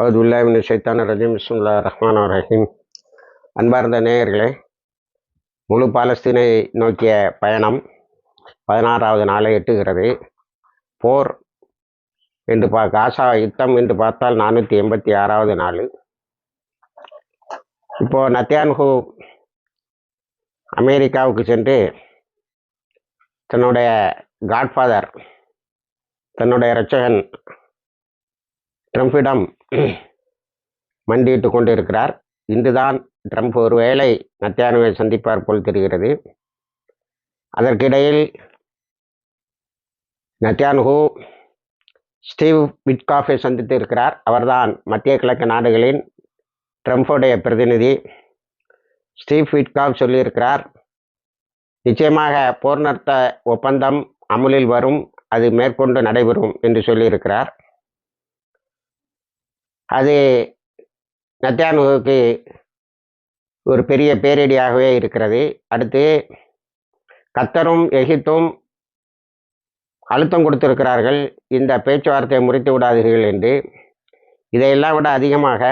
அவுதுல்லாமின் சைத்தான ரஜீம். இஸ்முல்லா ரஹ்மான் ரஹீம். அன்பார்ந்த நேயர்களே முழு பாலஸ்தீனை நோக்கிய பயணம் பதினாறாவது நாளை எட்டுகிறது. போர் என்று பா காசா யுத்தம் என்று பார்த்தால் நானூற்றி எண்பத்தி ஆறாவது நாள். இப்போது நத்தியான்ஹூ அமெரிக்காவுக்கு சென்று தன்னுடைய காட்ஃபாதர் தன்னுடைய இரட்சகன் ட்ரம்ஃபிடம் மண்டியிட்டு கொண்டிருக்கிறார். இன்றுதான் ட்ரம்ப் ஒருவேளை நத்தியானுவை சந்திப்பார் போல் தெரிகிறது. அதற்கிடையில் நத்தியானுகு ஸ்டீவ் விட்காஃபை சந்தித்து இருக்கிறார். அவர்தான் மத்திய கிழக்கு நாடுகளின் ட்ரம்ப்புடைய பிரதிநிதி. ஸ்டீவ் விட்காஃப் சொல்லியிருக்கிறார் நிச்சயமாக போர் நிறுத்த ஒப்பந்தம் அமுலில் வரும். அது மேற்கொண்டு நடைபெறும் என்று சொல்லியிருக்கிறார். அது நத்தியானுவுக்கு ஒரு பெரிய பேரிடியாகவே இருக்கிறது. அடுத்து கத்தரும் எகிப்தும் அழுத்தம் கொடுத்திருக்கிறார்கள். இந்த பேச்சுவார்த்தையை முறித்து விடாதீர்கள் என்று. இதையெல்லாம் விட அதிகமாக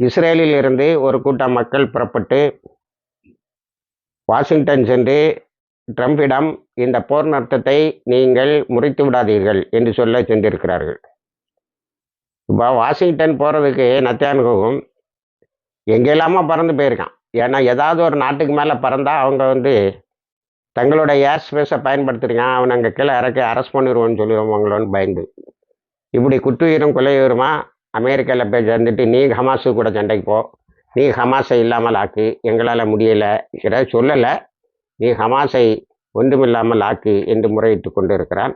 இஸ்ரேலில் இருந்து ஒரு கூட்டம் மக்கள் புறப்பட்டு வாஷிங்டன் சென்று ட்ரம்பிடம் இந்த போர் நடத்தத்தை நீங்கள் முறித்து விடாதீர்கள் என்று சொல்ல சென்றிருக்கிறார்கள். இப்போ வாஷிங்டன் போகிறதுக்கு நத்தியானுகவும் எங்கெல்லாமோ பறந்து போயிருக்கான். ஏன்னா ஏதாவது ஒரு நாட்டுக்கு மேலே பறந்தால் அவங்க வந்து தங்களோட ஏர் ஸ்பேஸை பயன்படுத்திருக்கான். அவன் அங்கே கீழே இறக்கி அரெஸ்ட் பண்ணிடுவோன்னு சொல்லிடுவாங்களோன்னு பயந்து. இப்படி குத்துயிரும் கொலையுயிருமா அமெரிக்காவில் போய் சேர்ந்துட்டு நீ ஹமாஸு கூட சண்டைக்கு போ. நீ ஹமாஸை இல்லாமல் ஆக்கு. எங்களால் முடியலை. சொல்லலை. நீ ஹமாஸை ஒன்றுமில்லாமல் ஆக்கு என்று முறையிட்டு கொண்டு இருக்கிறான்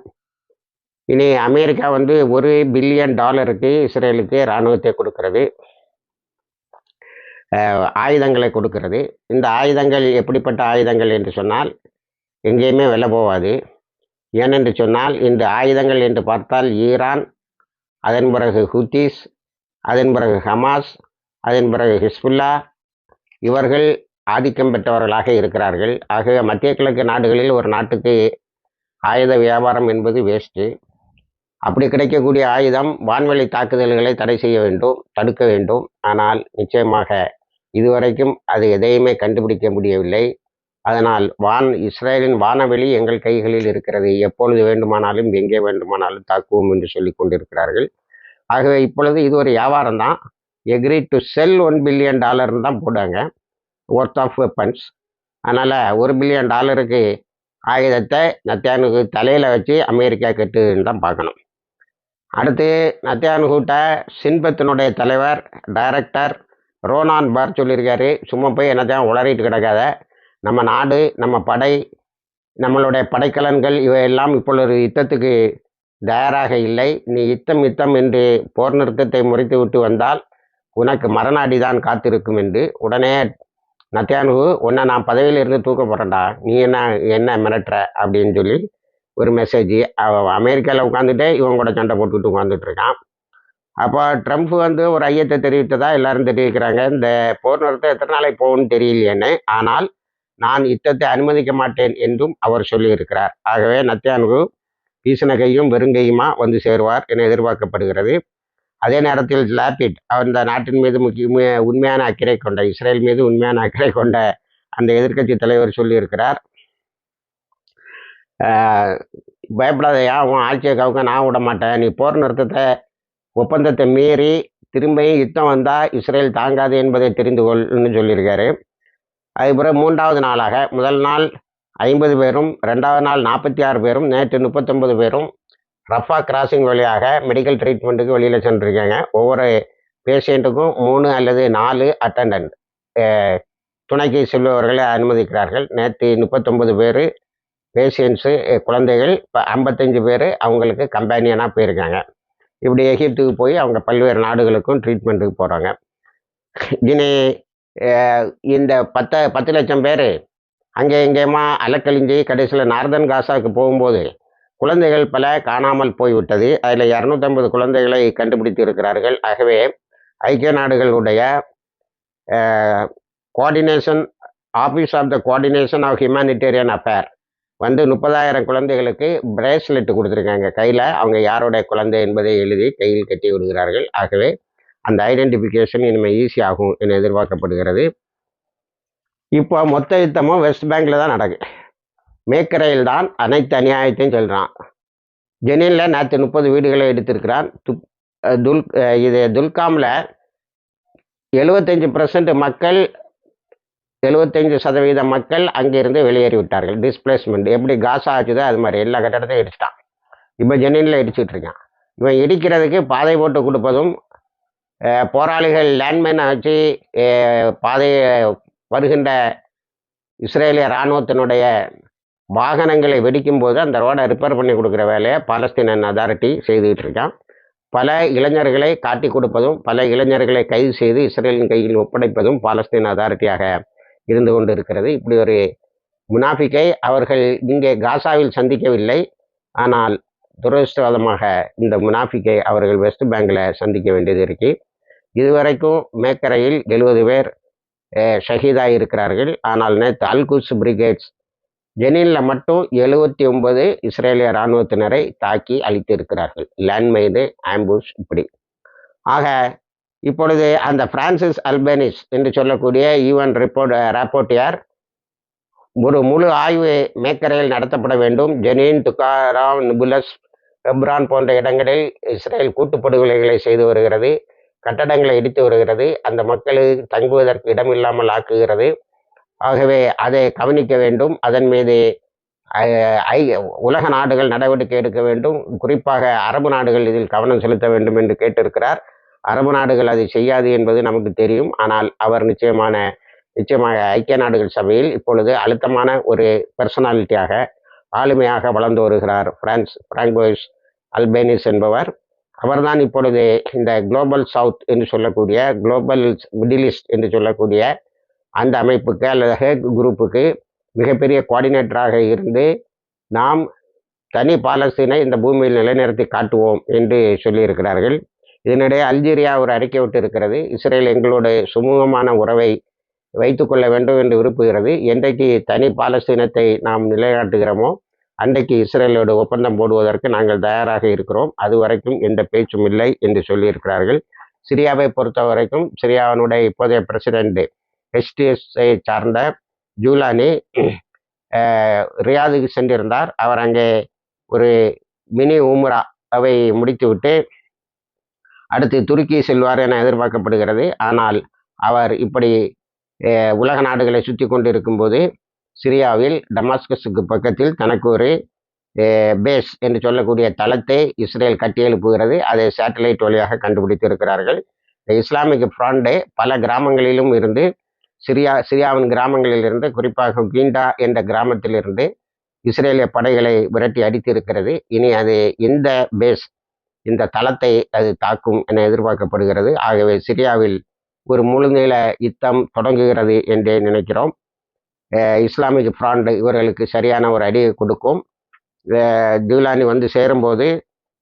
இனி அமெரிக்கா வந்து ஒரு பில்லியன் டாலருக்கு இஸ்ரேலுக்கு இராணுவத்தை கொடுக்கிறது. ஆயுதங்களை கொடுக்கிறது. இந்த ஆயுதங்கள் எப்படிப்பட்ட ஆயுதங்கள் என்று சொன்னால் எங்கேயுமே விலை போகாது. ஏனென்று சொன்னால் இந்த ஆயுதங்கள் என்று பார்த்தால் ஈரான் அதன் பிறகு ஹூத்திஸ் அதன் பிறகு ஹமாஸ் அதன் பிறகு ஹிஸ்புல்லா இவர்கள் ஆதிக்கம் பெற்றவர்களாக இருக்கிறார்கள். ஆகவே மத்திய கிழக்கு நாடுகளில் ஒரு நாட்டுக்கு ஆயுத வியாபாரம் என்பது வேஸ்ட்டு அப்படி கிடைக்கக்கூடிய ஆயுதம் வான்வெளி தாக்குதல்களை தடை செய்ய வேண்டும் தடுக்க வேண்டும். ஆனால் நிச்சயமாக இதுவரைக்கும் அது எதையுமே கண்டுபிடிக்க முடியவில்லை. அதனால் வான் இஸ்ரேலின் வானவெளி எங்கள் கைகளில் இருக்கிறது. எப்பொழுது வேண்டுமானாலும் எங்கே வேண்டுமானாலும் தாக்குவோம் என்று சொல்லி கொண்டிருக்கிறார்கள். ஆகவே இப்பொழுது இது ஒரு வியாபாரம் தான். Agree to sell one billion டாலர்னு தான் போடுவாங்க ஒர்த் ஆஃப் வெப்பன்ஸ் அதனால் ஒரு பில்லியன் டாலருக்கு ஆயுதத்தை நத்தியானுக்கு தலையில் வச்சு அமெரிக்கா கட்டுன்னு தான் பார்க்கணும். அடுத்து நத்தியானுகிட்ட சின்பத்தினுடைய தலைவர் டைரக்டர் ரோனான் பார் சொல்லியிருக்காரு. சும்மா போய் என்னத்தான் உளறிட்டு கிடக்காத. நம்ம நாடு நம்ம படை நம்மளுடைய படைக்கலன்கள் இவையெல்லாம் இப்பொழுது யுத்தத்துக்கு தயாராக இல்லை. நீ யுத்தம் யுத்தம் என்று போர் நிறுத்தத்தை முறித்து விட்டு வந்தால் உனக்கு மரணாடி தான் காத்திருக்கும் என்று. உடனே நத்தியானுகு உன்னை நான் பதவியிலிருந்து தூக்க போகிறேன்டா நீ என்ன என்ன மிரட்டுற? அப்படின்னு சொல்லி ஒரு மெசேஜ் அமெரிக்காவில் உட்காந்துட்டே இவங்க கூட சண்டை போட்டுக்கிட்டு உட்காந்துட்டு இருக்கான். அப்போ ட்ரம்ப் வந்து ஒரு ஐயத்தை தெரிவித்ததா எல்லாரும் தெரிவிக்கிறாங்க. இந்த போர் நிறுத்தம் எத்தனை நாளைக்கு போகும்னு தெரியலையேன்னு. ஆனால் நான் யுத்தத்தை அனுமதிக்க மாட்டேன் என்றும் அவர் சொல்லியிருக்கிறார். ஆகவே நத்தியானுகு வீசின கையும் வெறுங்கையுமா வந்து சேருவார் என எதிர்பார்க்கப்படுகிறது. அதே நேரத்தில் லாபிட் அந்த நாட்டின் மீது முக்கிய உண்மையான அக்கறை கொண்ட இஸ்ரேல் மீது உண்மையான அக்கறை கொண்ட அந்த எதிர்க்கட்சி தலைவர் சொல்லியிருக்கிறார். பயப்படாதயா உன் ஆட்சியை கவுக்க நான் விட மாட்டேன். நீ போர் நிறுத்தத்தை ஒப்பந்தத்தை மீறி திரும்பியும் யுத்தம் வந்தால் இஸ்ரேல் தாங்காது என்பதை தெரிந்து கொள்னு சொல்லியிருக்காரு. அதுபோல் மூன்றாவது நாளாக முதல் நாள் ஐம்பது பேரும் ரெண்டாவது நாள் நாற்பத்தி ஆறு பேரும் நேற்று முப்பத்தொம்பது பேரும் ரஃபா கிராசிங் வழியாக மெடிக்கல் ட்ரீட்மெண்ட்டுக்கு வெளியில் சென்றிருக்காங்க. ஒவ்வொரு பேஷண்ட்டுக்கும் மூணு அல்லது நாலு அட்டண்டன்ட் துணைக்கு செல்பவர்களை அனுமதிக்கிறார்கள். நேற்று முப்பத்தொம்பது பேர் பேஷியன்ஸு குழந்தைகள் இப்போ ஐம்பத்தஞ்சு பேர் அவங்களுக்கு கம்பேனியனாக போயிருக்காங்க. இப்படி எகிப்துக்கு போய் அவங்க பல்வேறு நாடுகளுக்கும் ட்ரீட்மெண்ட்டுக்கு போகிறாங்க இனி இந்த பத்த பத்து லட்சம் பேர் அங்கே எங்கேயுமா அலக்கழிஞ்சி கடைசியில் நார்தன் காசாவுக்கு போகும்போது குழந்தைகள் பல காணாமல் போய்விட்டது. அதில் இரநூத்தம்பது குழந்தைகளை கண்டுபிடித்து இருக்கிறார்கள். ஆகவே ஐக்கிய நாடுகளுடைய coordination office of the coordination of humanitarian affair வந்து முப்பதாயிரம் குழந்தைகளுக்கு பிரேஸ்லெட் கொடுத்துருக்காங்க. கையில் அவங்க யாருடைய குழந்தை என்பதை எழுதி கையில் கட்டி விடுகிறார்கள். ஆகவே அந்த ஐடென்டிஃபிகேஷன் இனிமேல் ஈஸி ஆகும் என எதிர்பார்க்கப்படுகிறது. இப்போ மொத்த யுத்தமும் வெஸ்ட் பேங்கில் தான் நடக்குது மேக்கரையில் தான் அனைத்து அநியாயத்தையும் சொல்கிறான் ஜெனினில் நேற்று முப்பது வீடுகளை எடுத்திருக்கிறான். துப் துல் இது துல்காமில் எழுபத்தஞ்சு பர்சன்ட் மக்கள் எழுபத்தஞ்சு சதவீத மக்கள் அங்கிருந்து வெளியேறிவிட்டார்கள் டிஸ்பிளேஸ்மெண்ட் எப்படி காசா ஆச்சுதோ அது மாதிரி எல்லா கட்டடத்தையும் இடிச்சிட்டான். இப்போ ஜெனினில் இடிச்சிட்டு இருக்கான். இவன் இடிக்கிறதுக்கு பாதை போட்டு கொடுப்பதும் போராளிகள் லேண்ட்மேனை வச்சு பாதையை வருகின்ற இஸ்ரேலிய இராணுவத்தினுடைய வாகனங்களை வெடிக்கும் போது அந்த ரோடை ரிப்பேர் பண்ணி கொடுக்குற வேலையை பாலஸ்தீனன் அதாரிட்டி செய்துக்கிட்டு இருக்கான். பல இளைஞர்களை காட்டி கொடுப்பதும் பல இளைஞர்களை கைது செய்து இஸ்ரேலின் கையில் ஒப்படைப்பதும் பாலஸ்தீன் அதாரிட்டியாக இருந்து கொண்டு இருக்கிறது இப்படி ஒரு முனாஃபிக்கை அவர்கள் இங்கே காசாவில் சந்திக்கவில்லை. ஆனால் துரதிருஷ்டவாதமாக இந்த முனாஃபிக்கை அவர்கள் வெஸ்ட் பேங்கில் சந்திக்க வேண்டியது இருக்கு. இதுவரைக்கும் மேக்கரையில் எழுபது பேர் ஷஹீதாக இருக்கிறார்கள். ஆனால் நேற்று அல்குஸ் பிரிகேட்ஸ் ஜெனினில் மட்டும் எழுபத்தி ஒன்பது இஸ்ரேலிய இராணுவத்தினரை தாக்கி அழித்து இருக்கிறார்கள் லேண்ட்மைனு ஆம்புஷ் இப்படி. ஆக இப்பொழுது அந்த பிரான்சிஸ் அல்பேனிஸ் என்று சொல்லக்கூடிய ஈவன் ரிப்போர்ட் ராப்போர்ட்டியார் ஒரு முழு ஆய்வு மேக்கரையில் நடத்தப்பட வேண்டும். ஜெனின் துக்காராம் நிபுலஸ் எப்ரான் போன்ற இடங்களில் இஸ்ரேல் கூட்டுப்படுகொலைகளை செய்து வருகிறது கட்டடங்களை இடித்து வருகிறது அந்த மக்களுக்கு தங்குவதற்கு இடமில்லாமல் ஆக்குகிறது. ஆகவே அதை கவனிக்க வேண்டும். அதன் மீது ஐ- உலக நாடுகள் நடவடிக்கை எடுக்க வேண்டும். குறிப்பாக அரபு நாடுகள் இதில் கவனம் செலுத்த வேண்டும் என்று கேட்டிருக்கிறார். அரபு நாடுகள் அதை செய்யாது என்பது நமக்கு தெரியும். ஆனால் அவர் நிச்சயமான நிச்சயமாக ஐக்கிய நாடுகள் சபையில் இப்பொழுது அழுத்தமான ஒரு பர்சனாலிட்டியாக ஆளுமையாக வளர்ந்து வருகிறார். பிரான்ஸ் பிராங்கோயிஸ் அல்பேனிஸ் என்பவர். அவர்தான் இப்பொழுது இந்த குளோபல் சவுத் என்று சொல்லக்கூடிய குளோபல் மிடில் ஈஸ்ட் என்று சொல்லக்கூடிய அந்த அமைப்புக்கு அல்லது ஹேக் குரூப்புக்கு மிகப்பெரிய கோஆர்டினேட்டராக இருந்து நாம் தனி பாலஸ்தீனை இந்த பூமியில் நிலைநிறுத்தி காட்டுவோம் என்று சொல்லியிருக்கிறார்கள். இதனிடையே அல்ஜீரியா ஒரு அறிக்கை விட்டு இருக்கிறது இஸ்ரேல் எங்களோட சுமூகமான உறவை வைத்துக்கொள்ள வேண்டும் என்று விரும்புகிறது. என்றைக்கு தனி பாலஸ்தீனத்தை நாம் நிலைநாட்டுகிறோமோ அன்றைக்கு இஸ்ரேலோட ஒப்பந்தம் போடுவதற்கு நாங்கள் தயாராக இருக்கிறோம். அது வரைக்கும் எந்த பேச்சும் இல்லை என்று சொல்லியிருக்கிறார்கள். சிரியாவை பொறுத்த வரைக்கும் சிரியாவினுடைய இப்போதைய பிரசிடென்ட் ஹெச்டிஎஸ்ஐ சார்ந்த ஜூலானி ரியாதுக்கு சென்றிருந்தார். அவர் அங்கே ஒரு மினி உம்ரா அவை முடித்துவிட்டு அடுத்து துருக்கி செல்வார் என எதிர்பார்க்கப்படுகிறது. ஆனால் அவர் இப்படி உலக நாடுகளை சுற்றி கொண்டு இருக்கும்போது சிரியாவில் டமாஸ்கஸுக்கு பக்கத்தில் தனக்கு ஒரு பேஸ் என்று சொல்லக்கூடிய தளத்தை இஸ்ரேல் கட்டியெழுப்புகிறது அதை சேட்டலைட் வழியாக கண்டுபிடித்து இருக்கிறார்கள். இந்த இஸ்லாமிக் ஃப்ராண்டே பல கிராமங்களிலும் இருந்து சிரியா சிரியாவின் கிராமங்களில் இருந்து குறிப்பாக கீண்டா என்ற கிராமத்திலிருந்து இஸ்ரேலிய படைகளை விரட்டி அடித்து இருக்கிறது இனி அது இந்த பேஸ் இந்த தளத்தை அது தாக்கும் என எதிர்பார்க்கப்படுகிறது. ஆகவே சிரியாவில் ஒரு முழுநீள யுத்தம் தொடங்குகிறது என்றே நினைக்கிறோம். இஸ்லாமிக் ஃப்ராண்ட் இவர்களுக்கு சரியான ஒரு அடியை கொடுக்கும். ஜூலானி வந்து சேரும்போது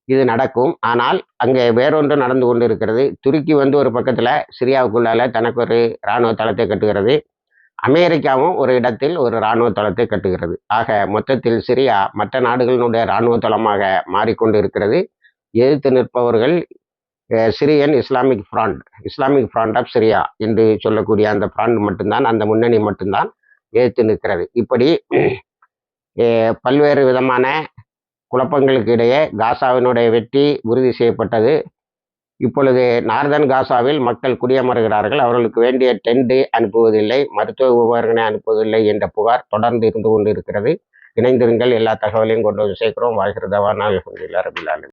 இது நடக்கும். ஆனால் அங்கே வேறொன்று நடந்து கொண்டு இருக்கிறது துருக்கி வந்து ஒரு பக்கத்தில் சிரியாவுக்குள்ளால தனக்கு ஒரு இராணுவ தளத்தை கட்டுகிறது. அமெரிக்காவும் ஒரு இடத்தில் ஒரு இராணுவ தளத்தை கட்டுகிறது. ஆக மொத்தத்தில் சிரியா மற்ற நாடுகளினுடைய இராணுவ தளமாக மாறிக்கொண்டு இருக்கிறது எதிர்த்து நிற்பவர்கள் Syrian Islamic front Islamic front of Syria என்று சொல்லக்கூடிய அந்த ஃப்ராண்ட் மட்டும்தான் அந்த முன்னணி மட்டும்தான் எதிர்த்து நிற்கிறது. இப்படி பல்வேறு விதமான குழப்பங்களுக்கு இடையே காசாவினுடைய வெற்றி உறுதி செய்யப்பட்டது. இப்பொழுது நார்தன் காசாவில் மக்கள் குடியமர்கிறார்கள். அவர்களுக்கு வேண்டிய டெண்டு அனுப்புவதில்லை மருத்துவ உபகரணை அனுப்புவதில்லை என்ற புகார் தொடர்ந்து இருந்து கொண்டு இருக்கிறது இணைந்திருங்கள் எல்லா தகவலையும் கொண்டு வந்து சேர்க்கிறோம். வாழ்கிறதவா நாள் அரபிலாலும்